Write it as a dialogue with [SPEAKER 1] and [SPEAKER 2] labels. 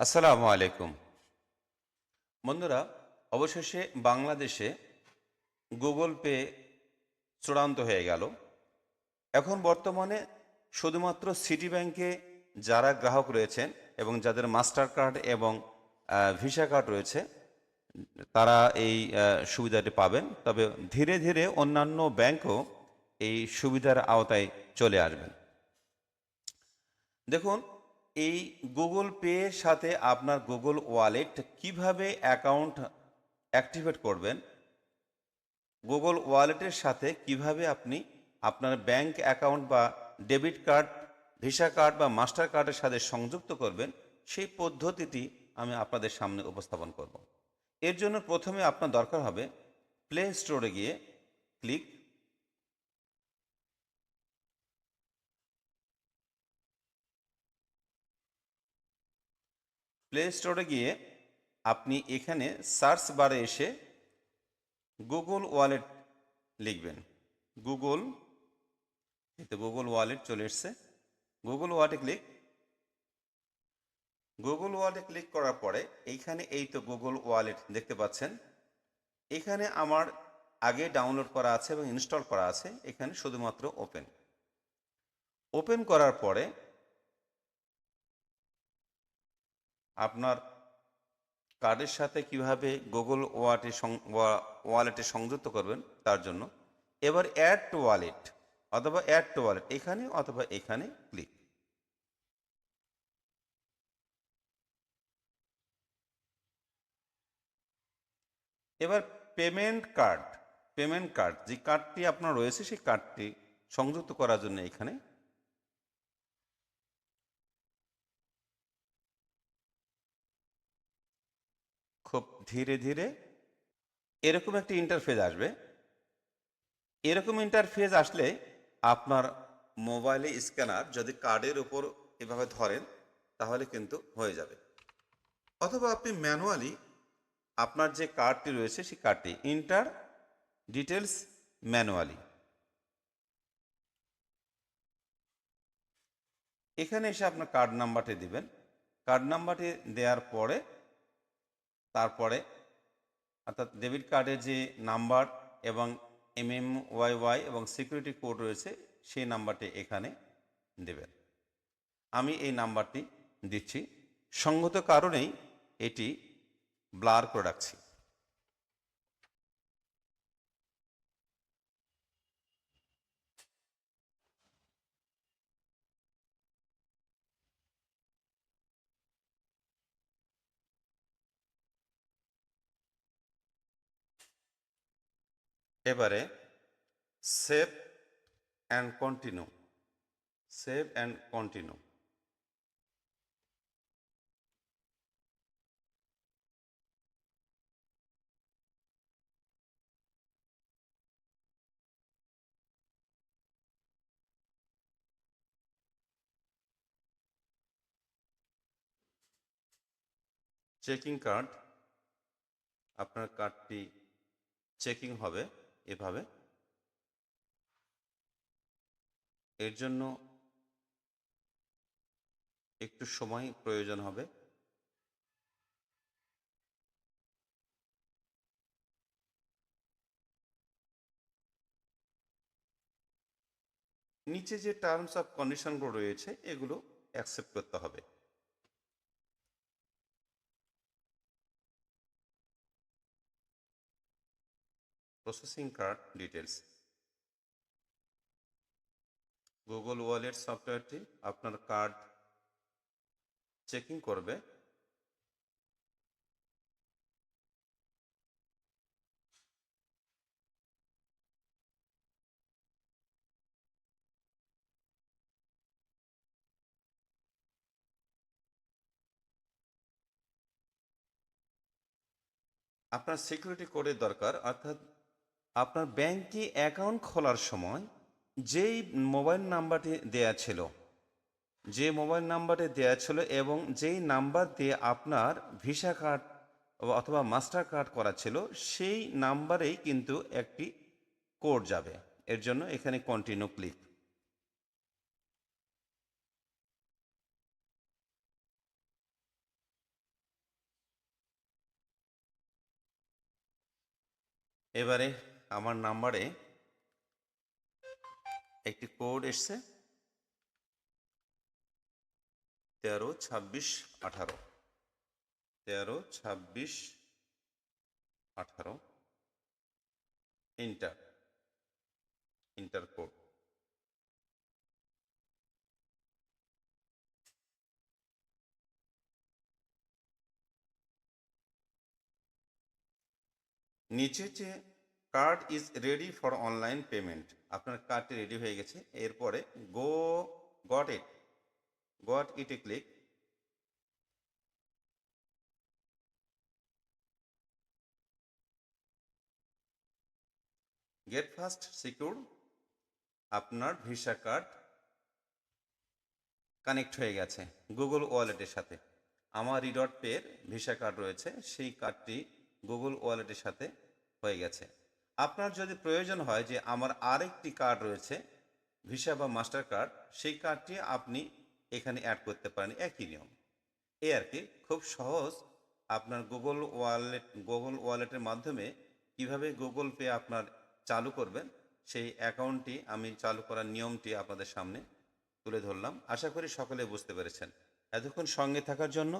[SPEAKER 1] আসসালামু আলাইকুম বন্ধুরা, অবশেষে বাংলাদেশে গুগল পে চূড়ান্ত হয়ে গেল। এখন বর্তমানে শুধুমাত্র সিটি ব্যাংকে যারা গ্রাহক রয়েছেন এবং যাদের মাস্টার কার্ড এবং ভিসা কার্ড রয়েছে, তারা এই সুবিধাটি পাবেন। তবে ধীরে ধীরে অন্যান্য ব্যাংকও এই সুবিধার আওতায় চলে আসবেন। দেখুন এই গুগল পে এর সাথে আপনার গুগল ওয়ালেট কীভাবে অ্যাকাউন্ট অ্যাক্টিভেট করবেন? গুগল ওয়ালেটের সাথে কীভাবে আপনি আপনার ব্যাংক অ্যাকাউন্ট বা ডেবিট কার্ড ভিসা কার্ড বা মাস্টার কার্ডের সাথে সংযুক্ত করবেন, সেই পদ্ধতিটি আমি আপনাদের সামনে উপস্থাপন করব। এর জন্য প্রথমে আপনার দরকার হবে প্লে স্টোরে গিয়ে ক্লিক প্লে স্টোরে গিয়ে আপনি এখানে সার্চ বারে এসে গুগল ওয়ালেট লিখবেন। গুগল এতে গুগল ওয়ালেট চলে এসছে। গুগল ওয়ালেটে ক্লিক গুগল ওয়ালেটে ক্লিক করার পরে এইখানে এই তো গুগল ওয়ালেট দেখতে পাচ্ছেন। এখানে আমার আগে ডাউনলোড করা আছে এবং ইনস্টল করা আছে। এখানে শুধুমাত্র ওপেন ওপেন করার পরে আপনার কার্ডের সাথে কীভাবে গুগল ওয়ালেটে ওয়ালেটে সংযুক্ত করবেন তার জন্য। এবার অ্যাড টু ওয়ালেট অথবা অ্যাড টু ওয়ালেট এখানে অথবা এখানে ক্লিক এবার পেমেন্ট কার্ড পেমেন্ট কার্ড যে কার্ডটি আপনার রয়েছে সেই কার্ডটি সংযুক্ত করার জন্য এখানে খুব ধীরে ধীরে এরকম একটি ইন্টারফেস আসবে। এরকম ইন্টারফেস আসলে আপনার মোবাইলে স্ক্যানার যদি কার্ডের উপর এভাবে ধরেন, তাহলে কিন্তু হয়ে যাবে। অথবা আপনি ম্যানুয়ালি আপনার যে কার্ডটি রয়েছে, সেই কার্ডটি ইন্টার ডিটেলস ম্যানুয়ালি এখানে এসে আপনার কার্ড নাম্বারটি দিবেন। কার্ড নাম্বারটি দেওয়ার পরে তারপরে অর্থাৎ ডেবিট কার্ডের যে নাম্বার এবং এম এম ওয়াই ওয়াই এবং সিকিউরিটি কোড রয়েছে, সেই নাম্বারটি এখানে দেবেন। আমি এই নাম্বারটি দিচ্ছি। সঙ্গত কারণেই এটি ব্লার করে রাখছি। এবারে save and continue save and continue. Checking card আপনার কার্ডটি চেকিং হবে। এভাবে। এর জন্য একটু সময় প্রয়োজন হবে। নিচে যে টার্মস অফ কন্ডিশনগুলো রয়েছে, এগুলো অ্যাকসেপ্ট করতে হবে। Processing card details Google wallet সফটওয়্যারটি আপনার কার্ড চেকিং করবে। আপনার সিকিউরিটি কোডের দরকার, অর্থাৎ আপনার ব্যাংকে অ্যাকাউন্ট খোলার সময় যেই মোবাইল নাম্বারটি দেয়া ছিল, যে মোবাইল নাম্বারটি দেয়া ছিল এবং যেই নাম্বার দিয়ে আপনার ভিসা কার্ড অথবা মাস্টার কার্ড করা ছিল, সেই নাম্বারেই কিন্তু একটি কোড যাবে। এর জন্য এখানে কন্টিনিউ ক্লিক এবারে আমার নাম্বারে একটি কোড এসছে। তেরো ছাব্বিশ আঠারো। তেরো ছাব্বিশ আঠারো। ইন্টার ইন্টার কোড নিচে যে card is ready for online payment আপনার কার্ডটি রেডি হয়ে গেছে। এরপরে go got it got it click get first secure আপনার ভিসা কার্ড কানেক্ট হয়ে গেছে গুগল ওয়ালেটের সাথে। আমার রিডট পের ভিসা কার্ড রয়েছে। সেই কার্ডটি গুগল ওয়ালেটের সাথে হয়ে গেছে। আপনার যদি প্রয়োজন হয় যে আমার আরেকটি কার্ড রয়েছে ভিসা বা মাস্টার কার্ড সেই কার্ডটি আপনি এখানে অ্যাড করতে পারেন, একই নিয়ম। এ আর কি, খুব সহজ। আপনার গুগল ওয়ালেট গুগল ওয়ালেটের মাধ্যমে কীভাবে গুগল পে আপনার চালু করবেন, সেই অ্যাকাউন্টটি আমি চালু করার নিয়মটি আপনাদের সামনে তুলে ধরলাম। আশা করি সকলে বুঝতে পেরেছেন। এতক্ষণ সঙ্গে থাকার জন্য